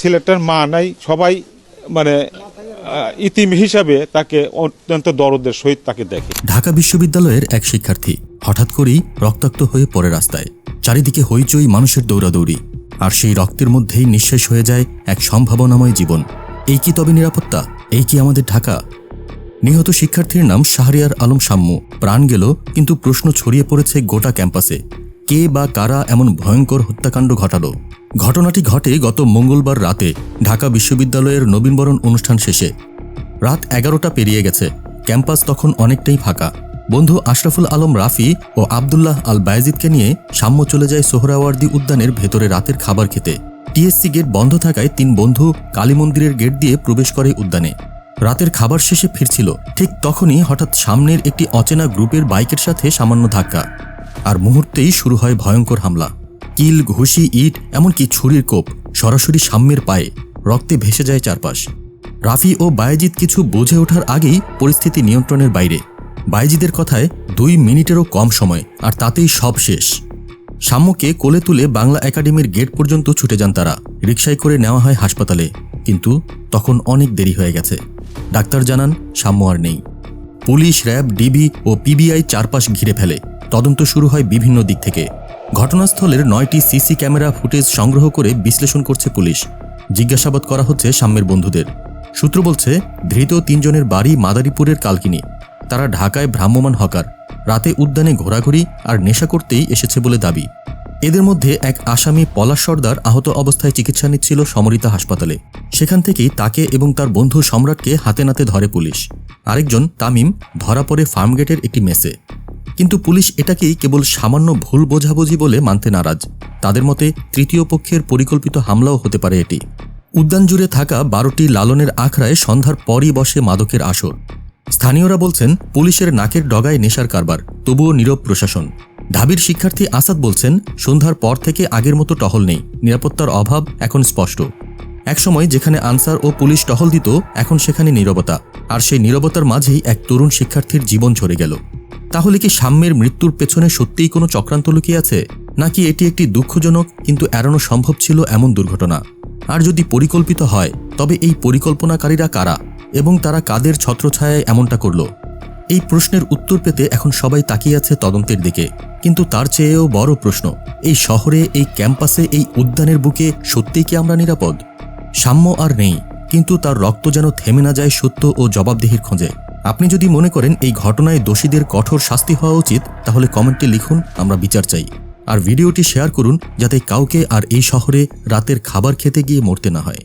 ছেলেটার মা নাই, সবাই মানে ইতিম হিসাবে তাকে অত্যন্ত দরদের সহিত তাকে দেখে। ঢাকা বিশ্ববিদ্যালয়ের এক শিক্ষার্থী হঠাৎ করেই রক্তাক্ত হয়ে পড়ে রাস্তায়। চারিদিকে হইচই, মানুষের দৌড়াদৌড়ি, আর সেই রক্তের মধ্যেই নিঃশেষ হয়ে যায় এক সম্ভাবনাময় জীবন। এই কি তবে নিরাপত্তা? এই কি আমাদের ঢাকা? নিহত শিক্ষার্থীর নাম শাহরিয়ার আলম সাম্মু। প্রাণ গেল, কিন্তু প্রশ্ন ছড়িয়ে পড়েছে গোটা ক্যাম্পাসে। কে বা কারা এমন ভয়ঙ্কর হত্যাকাণ্ড ঘটালো? ঘটনাটি ঘটে গত মঙ্গলবার রাতে ঢাকা বিশ্ববিদ্যালয়ের নবীনবরণ অনুষ্ঠান শেষে। রাত এগারোটা পেরিয়ে গেছে। ক্যাম্পাস তখন অনেকটাই ফাঁকা। বন্ধু আশরাফুল আলম রাফি ও আবদুল্লাহ আল বায়েজিদকে নিয়ে সাম্য চলে যায় সোহরাওয়ার্দী উদ্যানের ভেতরে রাতের খাবার খেতে। টিএসসি গেট বন্ধ থাকায় তিন বন্ধু কালী মন্দিরের গেট দিয়ে প্রবেশ করে উদ্যানে। রাতের খাবার শেষে ফিরছিল। ঠিক তখনই হঠাৎ সামনের একটি অচেনা গ্রুপের বাইকের সাথে সামান্য ধাক্কা। আর মুহূর্তেই শুরু হয় ভয়ঙ্কর হামলা। কিল, ঘুষি, ইট, এমনকি ছুরির কোপ সরাসরি সাম্যের পায়ে, রক্তে ভেসে যায় চারপাশ। রাফি ও বায়েজিদ কিছু বুঝে ওঠার আগেই পরিস্থিতি নিয়ন্ত্রণের বাইরে। বায়েজিদের কথায় দুই মিনিটেরও কম সময়, আর তাতেই সব শেষ। সাম্যকে কোলে তুলে বাংলা একাডেমির গেট পর্যন্ত ছুটে যান তারা। রিকশায় করে নেওয়া হয় হাসপাতালে, কিন্তু তখন অনেক দেরি হয়ে গেছে। ডাক্তার জানান, সাম্য আর নেই। পুলিশ, র্যাব, ডিবি ও পিবিআই চারপাশ ঘিরে ফেলে। তদন্ত শুরু হয় বিভিন্ন দিক থেকে। ঘটনাস্থলের নয়টি সিসি ক্যামেরা ফুটেজ সংগ্রহ করে বিশ্লেষণ করছে পুলিশ। জিজ্ঞাসাবাদ করা হচ্ছে সাম্যের বন্ধুদের। সূত্র বলছে, ধৃত তিনজনের বাড়ি মাদারীপুরের কালকিনি। তারা ঢাকায় ভ্রাম্যমাণ হকার। রাতে উদ্যানে ঘোরাঘুরি আর নেশা করতেই এসেছে বলে দাবি। এদের মধ্যে এক আসামি পলাশ সর্দার আহত অবস্থায় চিকিৎসা নিচ্ছিল সমরিতা হাসপাতালে। সেখান থেকেই তাকে এবং তার বন্ধু সম্রাটকে হাতে নাতে ধরে পুলিশ। আরেকজন, তামিম, ধরা পড়ে ফার্মগেটের একটি মেসে। কিন্তু পুলিশ এটাকেই কেবল সামান্য ভুল বোঝাবুঝি বলে মানতে নারাজ। তাদের মতে তৃতীয় পক্ষের পরিকল্পিত হামলাও হতে পারে এটি। উদ্যান জুড়ে থাকা বারোটি লালনের আখড়ায় সন্ধ্যার পরই বসে মাদকের আসর। স্থানীয়রা বলছেন, পুলিশের নাকের ডগায় নেশার কারবার, তবুও নীরব প্রশাসন। ঢাবির শিক্ষার্থী আসাদ বলছেন, সন্ধ্যার পর থেকে আগের মতো টহল নেই, নিরাপত্তার অভাব এখন স্পষ্ট। একসময় যেখানে আনসার ও পুলিশ টহল দিত, এখন সেখানে নীরবতা। আর সেই নীরবতার মাঝেই এক তরুণ শিক্ষার্থীর জীবন ঝরে গেল। তাহলে কি সাম্যের মৃত্যুর পেছনে সত্যিই কোনো চক্রান্ত লুকিয়ে আছে? নাকি এটি একটি দুঃখজনক কিন্তু এড়ানো সম্ভব ছিল এমন দুর্ঘটনা? আর যদি পরিকল্পিত হয়, তবে এই পরিকল্পনাকারীরা কারা? এবং তারা কাদের ছত্রছায়ায় এমনটা করল? এই প্রশ্নের উত্তর পেতে এখন সবাই তাকিয়ে আছে তদন্তের দিকে। কিন্তু তার চেয়েও বড় প্রশ্ন, এই শহরে, এই ক্যাম্পাসে, এই উদ্যানের বুকে সত্যিই কি আমরা নিরাপদ? সাম্য আর নেই, কিন্তু তার রক্ত যেন থেমে না যায় সত্য ও জবাবদিহির খোঁজে। আপনি যদি মনে করেন এই ঘটনায় দোষীদের কঠোর শাস্তি হওয়া উচিত, তাহলে কমেন্টে লিখুন, আমরা বিচার চাই। আর ভিডিওটি শেয়ার করুন, যাতে কাউকে আর এই শহরে রাতের খাবার খেতে গিয়ে মরতে না হয়।